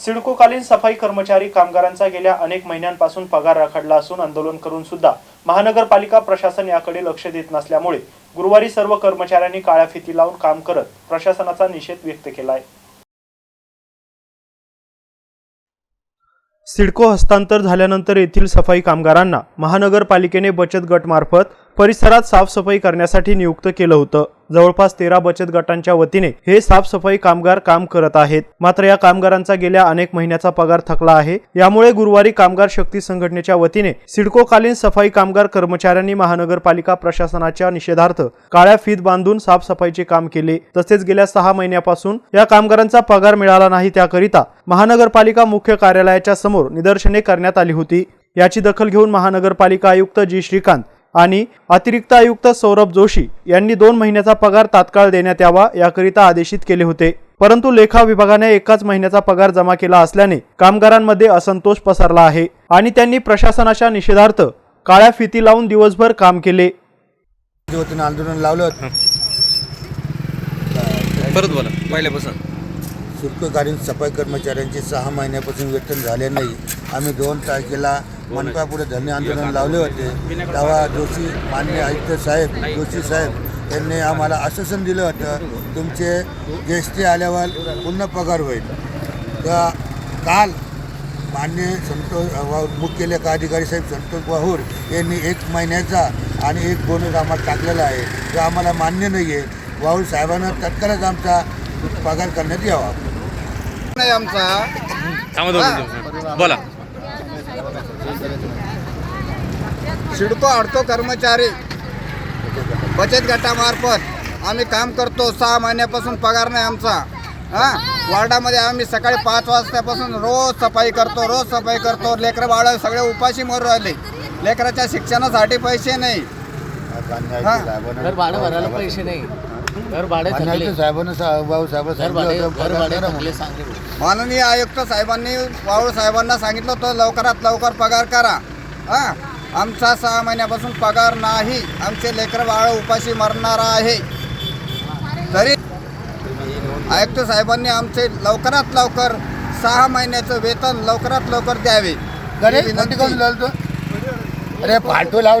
सिडकोकालीन सफाई कर्मचारी कामगारांचा गेल्या अनेक महिन्यांपासून पगार राखडला असून आंदोलन करून सुद्धा महानगरपालिका प्रशासन याकडे लक्ष देत नसल्यामुळे गुरुवारी सर्व कर्मचाऱ्यांनी काळ्या फिती लावून काम करत प्रशासनाचा निषेध व्यक्त केलाय. सिडको हस्तांतर झाल्यानंतर येथील सफाई कामगारांना महानगरपालिकेने बचत गटमार्फत परिसरात साफसफाई करण्यासाठी नियुक्त केलं होतं. जवळपास तेरा बचत गटांच्या वतीने हे साफसफाई कामगार काम करत आहेत. मात्र या कामगारांचा गेल्या अनेक महिन्याचा पगार थकला आहे. यामुळे गुरुवारी कामगार शक्ती संघटनेच्या वतीने सिडकोकालीन सफाई कामगार कर्मचाऱ्यांनी महानगरपालिका प्रशासनाच्या निषेधार्थ काळ्या फीत बांधून साफसफाईचे काम केले. तसेच गेल्या सहा महिन्यापासून या कामगारांचा पगार मिळाला नाही त्याकरिता महानगरपालिका मुख्य कार्यालयाच्या समोर निदर्शने करण्यात आली होती. याची दखल घेऊन महानगरपालिका आयुक्त जी. श्रीकांत आणि अतिरिक्त आयुक्त सौरभ जोशी यांनी दोन महिन्याचा पगार तात्काळ देण्यात यावा याकरिता आदेशित केले होते. परंतु लेखा विभागाने एकाच महिन्याचा पगार जमा केला असल्याने कामगारांमध्ये असंतोष पसरला आहे आणि त्यांनी प्रशासनाच्या निषेधार्थ काळ्या फिती लावून दिवसभर काम केले. आंदोलन लावलं. होतं परत बोला पहिल्यापासून. शुल्ककालीन सफाई कर्मचाऱ्यांचे सहा महिन्यापासून वेतन झाले नाही. आम्ही दोन तारखेला मनपापुढे धरणे आंदोलन लावले होते. तेव्हा जोशी मान्य आयुक्त साहेब जोशी साहेब यांनी आम्हाला आश्वासन दिलं होतं तुमचे जी आल्यावर पुन्हा पगार होईल. तर काल मान्य संतोष वा- मुख्य लेखा अधिकारी साहेब संतोष वाहूर यांनी एक महिन्याचा आणि एक बोनस आम्हाला टाकलेला आहे. जो आम्हाला मान्य नाही आहे वाहूर साहेबांना तत्काळच आमचा पगार करण्यात यावा. नाही आमचा. बोला. सिडको अडतो कर्मचारी. बचत गटामार्फत आम्ही काम करतो. सहा महिन्यापासून पगार नाही आमचा. हां? वार्डामध्ये आम्ही सकाळी पाच वाजतापासून रोज सफाई करतो रोज सफाई करतो. लेकरं बाळ सगळे उपाशी मरू राहिले. लेकराच्या शिक्षणासाठी पैसे नाही. घर भाडं भरायला पैसे नाही. घर भाडे थकले. साहेबांना भाऊ साहेब घर भाडे घर भाडे थकले सांगले. माननीय आयुक्त साहेबांनी वावळ साहेबांना सांगितलं होतं लवकरात लवकर पगार करा. हां? आमचा सहा महिन्यापासून पगार नाही. आमचे लेकरं बाळ उपाशी मरणार आहे. तरी आयुक्त साहेबांनी आमचे लवकरात लवकर सहा महिन्याचं वेतन लवकरात लवकर द्यावे. ही गणेश विनंती. कोण लावतो अरे फालतू लाव रे